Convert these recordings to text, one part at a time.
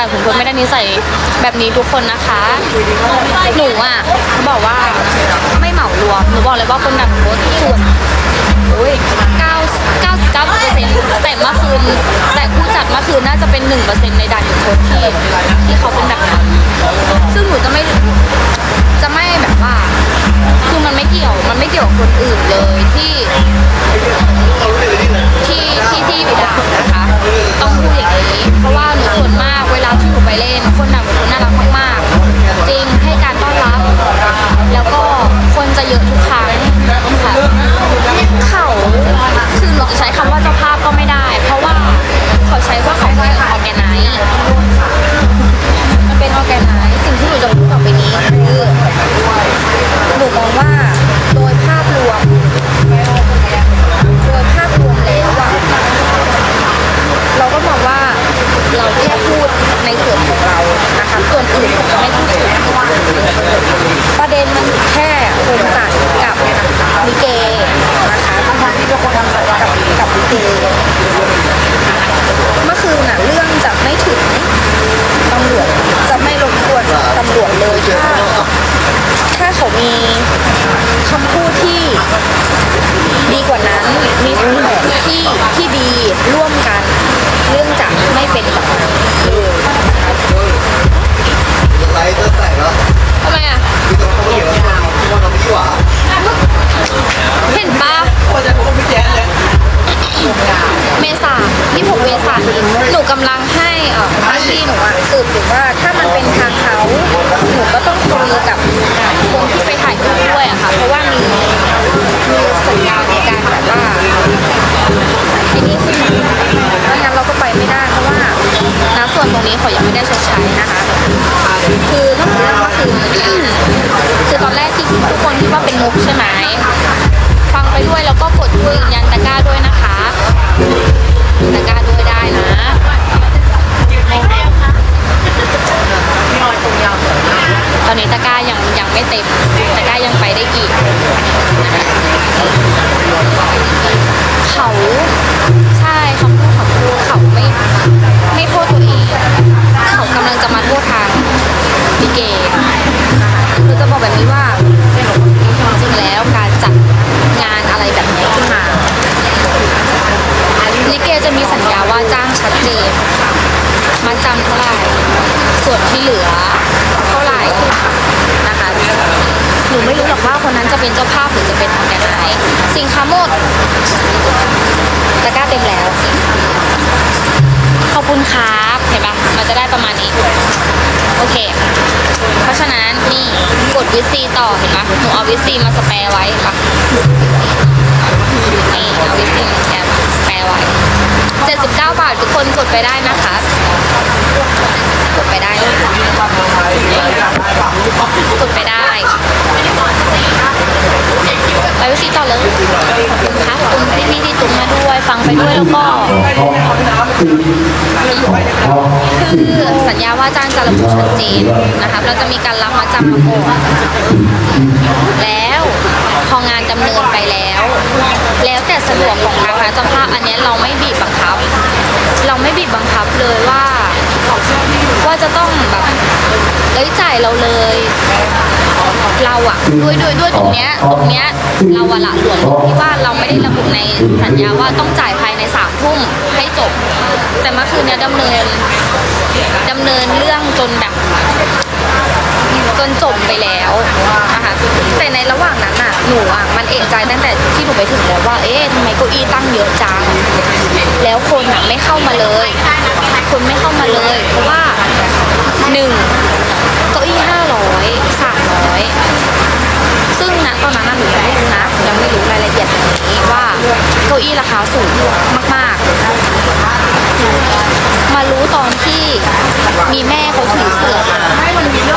แต่ขุนพลไม่ได้นิสัยแบบนี้ทุกคนนะคะ หนูอะเขาบอกว่าไม่เหมารวมหนูบอกเลยว่าคนดังโพสส่วนโอ้ยเก้าเก้าเก้าเปอร์เซ็นต์แต่เมื่อคืนแต่ผู้จัดเมื่อคืนน่าจะเป็นหนึ่งเปอร์เซ็นต์ในดันโพสต์ที่ที่เขาเป็นแบบนั้น ป ไม่เต็มตะกร้ายังไปได้อีกเขาใช่คำพูดของพูเขาไม่ไม่โทษตัวเองเขากำลังจะมาโทษทางดิเกคือจะบอกแบบนี้ว่าะกร้าเต็มแล้ว ขอบคุณครับเห็นปะมันจะได้ประมาณนี้ โอเค เพราะฉะนั้นนี่กดวิซีต่อเห็นปะหนูเอาวิซีมาสแปรไว้เห็นปะนี่เอาวิซีมาสแปรสแปรไว้79 บาททุกคนกดไปได้นะคะกดไปได้กดไปได้ไปวิซีต่อเลยขอบคุณค่ะขอบคุณพี่พี่ๆที่ ไปด้วยแล้วก็คือสัญญาว่าจ้างจะระบุชัดเจนนะคะเราจะมีการรับมาจำมาก่อนแล้วพองานดำเนินไปแล้ว แล้วแต่สะดวกของทางร้านเจ้าภาพอันนี้เราไม่บีบบังคับ เราไม่บีบบังคับเลยว่าว่าจะต้องแบบเอ้ยจ่ายเราเลย เราอะด้วยด้วยด้วยตรงเนี้ยตรงเนี้ยเราอะละหลวมที่ว่าเราไม่ได้ระบุในสัญญาว่าต้องจ่ายภายในสามทุ่มให้จบ แต่เมื่อคืนเนี้ยดำเนินดำเนินเรื่องจนแบบจนจบไปแล้วนะคะแต่ในระหว่างนั้นอะหนูอะมันเอกใจตั้งแต่ที่หนูไปถึงแล้วว่า เอ๊ะทำไมเก้าอี้ตั้งเยอะจัง แล้วคนอะไม่เข้ามาเลย คนไม่เข้ามาเลย เพราะว่าหนึ่งเก้าอี้ห้าร้อยสามร้อย เก้าอี้ราคาสูงมากๆ มารู้ตอนที่มีแม่เขาถือเสือมา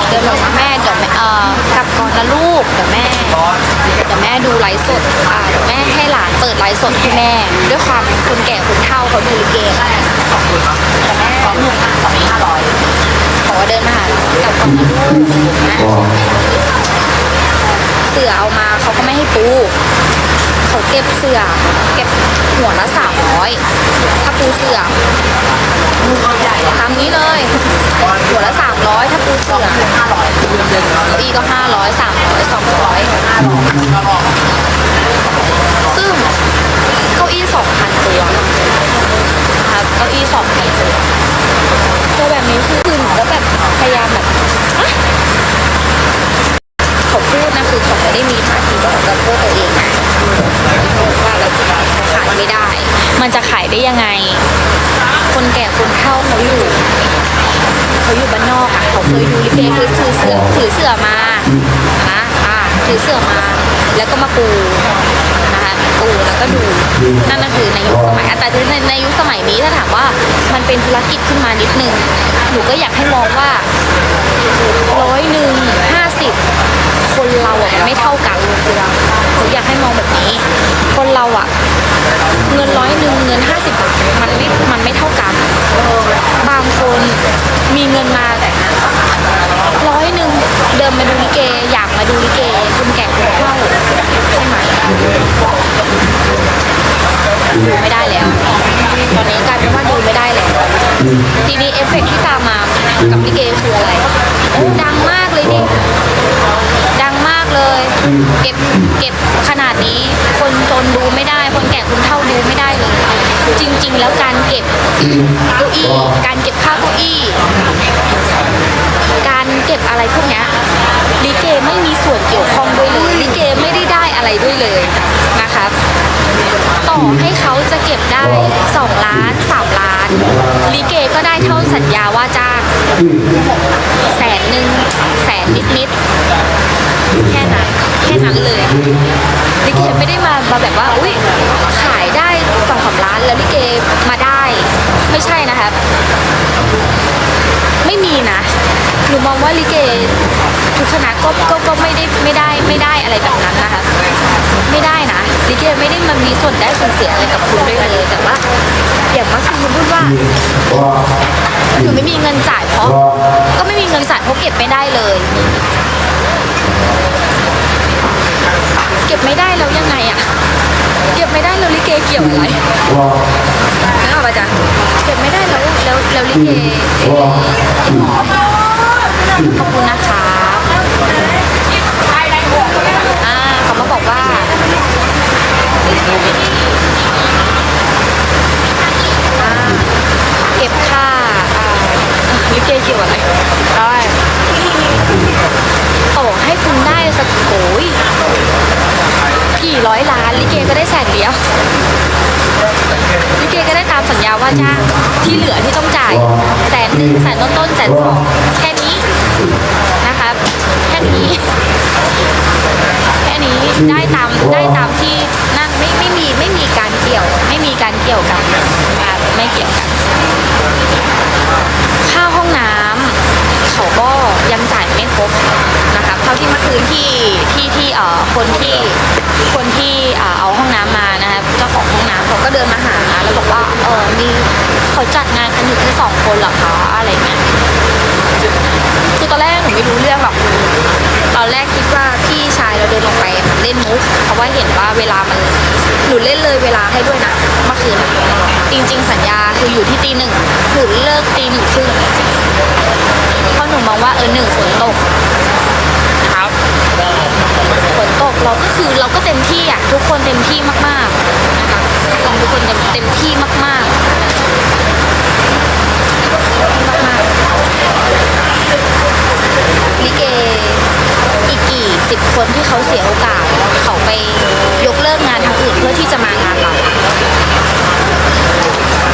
เดินบอกว่าแม่เดี๋ยวแม่เอ่อกลับก่อนนะลูกเดี๋ยวแม่เดี๋ยวแม่ดูไลฟ์สดอ่าเดี๋ยวแม่ให้หลานเปิดไลฟ์สดให้แม่ ด้วยความคนแก่คนเฒ่าเขาดูลิเกแต่แม่หนูห้าร้อยขอเดินมาหาเรากลับก่อนนะลูกนะเสือเอามาเขาก็ไม่ให้ปู เขาเก็บเสือเก็บหัวละสามร้อยถ้าปูเสือทำนี้เลย หัวละสามร้อยถ้าปูเสือตีก็ห้าร้อยสามร้อยสองร้อยซึ่งเก้าอี้สองพันตัวนะเก้าอี้สองพันตัวตัวแบบนี้คือคือนูก็แบบพยายามแบบเขาพูดนะคือเขาไม่ได้มีท่าทีว่าเขาจะโทษตัวเองนะว่าเราขายไม่ได้ มันจะขาย ได้ยังไง คนแก่คนเฒ่าเขาอยู่เขาอยู่บ้านนอกอะเขาเคยดูลิเกคือถือเสือถือเสือมานะอ่าถือเสือมา แล้วก็มาปูนะคะปูแล้วก็ดูนั่นก็คือในยุคสมัยแต่ในในยุคสมัยนี้ถ้าถามว่ามันเป็นธุรกิจขึ้นมานิดนึงหนูก็อยากให้มองว่าร้อยหนึ่งห้าสิบคนเราอะมันไม่เท่ากันหนูอยากให้มองแบบนี้ คนเราอะ เงินร้อยหนึ่งเงินห้าสิบบาทมันไม่ มันไม่เท่ากันบางคนมีเงินมาแต่ร้อยหนึ่งเดินมาดูลิเก อยากมาดูลิเกคนแก่คนเฒ่าใช่ไหมดูไม่ได้แล้ว ตอนนี้กลายเป็นว่าดูไม่ได้แล้วทีนี้เอฟเฟกต์ที่ตามมากับลิเกคืออะไรโอ้ดังมากเลยดิดังมากเลย เก็บเก็บขนาดนี้ คนจนดูไม่ได้ คนแก่คนเฒ่าดูไม่ได้เลย จ ริง ๆ แล้วการเก็บเก้าอี้การเก็บค่าวเก้าอี้ การเก็บอะไรพวกนี้ลิเกไม่มีส่วนเกี่ยวข้องด้วยเลยลิเกไม่ได้ได้อะไรด้วยเลยนะครับต่อให้เขาจะเก็บได้2ล้าน3ล้านลิเกก็ได้เท่าสัญญาว่าจ้างแสนหนึ่งแสนนิดๆแค่นั้นแค่นั้นเลยลิเกไม่ได้มามาแบบว่าอุ้ยขายได้สองสามล้านแล้วลิเกมาได้ ไม่ใช่นะครับ ไม่มีนะ หนู มองว่าลิเกทุกคณะก็ก็ก็ไม่ได้ไม่ได้ไม่ได้อะไรแบบนั้นนะคะไม่ได้นะลิเกไม่ได้มันมีส่วนได้ส่วนเสียอะไรกับคุณด้วยเลยแต่ว่าอย่างว่าคุณพูดว่าหนูไม่มีเงินจ่ายเพราะ ก็ไม่มีเงินจ่ายเพราะเก็บไม่ได้เลย เก็บไม่ได้แล้วยังไงอะเก็บไม่ได้แล้วลิเกเกี่ยวอะไรนึกออกปะจ๊ะเก็บไม่ได้แล้วแล้วแล้วลิเก ขอบคุณนะคะอ่าเขามาบอกว่าอ่าเก็บค่าอ่าลิเกเกี่ยวอะไรได้ต่อให้คุณได้สักโอ้ยกี่ร้อยล้านลิเกก็ได้แสนเดียวลิเกก็ได้ตามสัญญาว่าจ้างที่เหลือที่ต้องจ่ายแสนหนึ่งแสนต้นๆแสนสองแค่นี้ นะคะแค่นี้ แค่นี้ได้ตามได้ตามที่นั่นไม่ไม่มีไม่มีการเกี่ยว ไม่มีการเกี่ยวกันอะไม่เกี่ยวกันค่าห้องน้ำเขาก็ยังจ่ายไม่ครบนะคะเท่าที่เมื่อคืนที่ที่ที่เอ่อคนที่คนที่เอ่อเอาห้องน้ำมานะคะเจ้าของห้องน้ำเขาก็เดินมาหาแล้วบอกว่าเออมีเขาจัดงานกันอยู่แค่สองคนเหรอคะอะไรเงี้ย ให้ด้วยนะเมื่อคืนอะจริง ๆ สัญญาคืออยู่ที่ตีหนึ่งหนูเลิกตีหนึ่งครึ่งเพราะหนูมองว่าเออหนึ่งฝนตกครับฝนตกเราก็คือเราก็เต็มที่อะทุกคนเต็มที่มากๆนะคะทุกคนเต็มเต็มที่มากๆมากๆลิเก สี่สิบคนที่เขาเสียโอกาสเขาไปยกเลิกงานทางอื่นเพื่อที่จะมางานเรา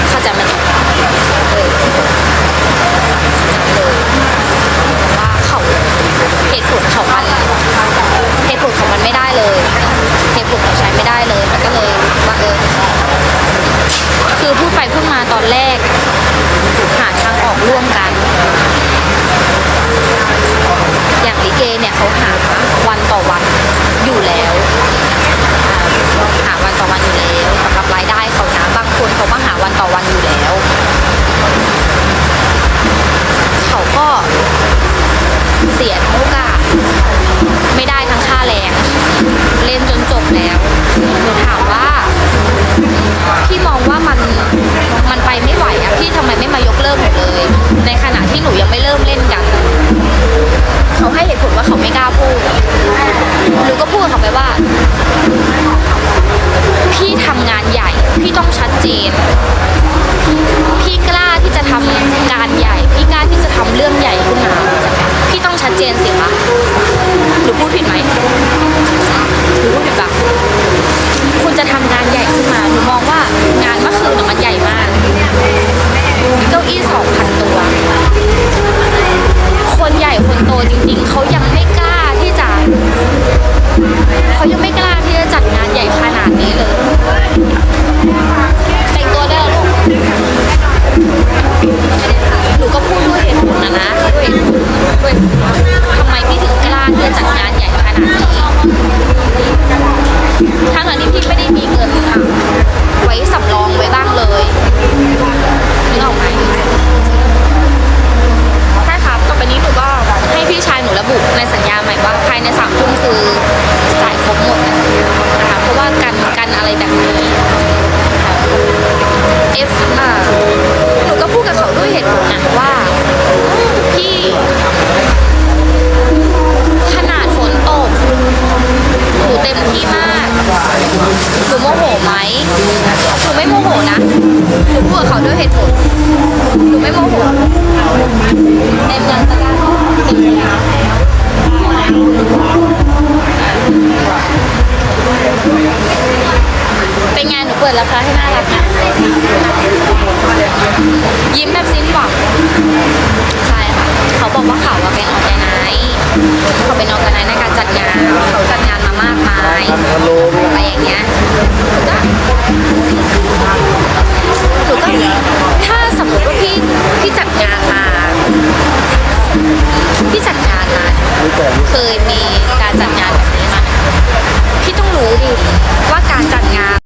เข้าใจไหมเออ ขนาดฝนตกหนูเต็มที่มากหนูโมโหไหมหนูไม่โมโหนะหนูพูดกับเขาด้วยเหตุผลหนูไม่โมโหเต็มยังตะกร้าเต็มยัง เป็นไงหนูเปิดราคาให้น่ารักนะยิ้มแบบสิ้นหวังใช่ค่ะเขาบอกว่าเขาอะเป็นออแกไนซ์เขาเป็นออแกไนซ์ในการจัดงานเขาจัดงานมามากมายอะไรอย่างเงี้ยก็หนูก็ถ้าสมมติว่าพี่พี่จัดงานมาพี่จัดงานมาเคยมีการจัดงานแบบนี้มาพี่ต้องรู้ดิว่าการจัดงาน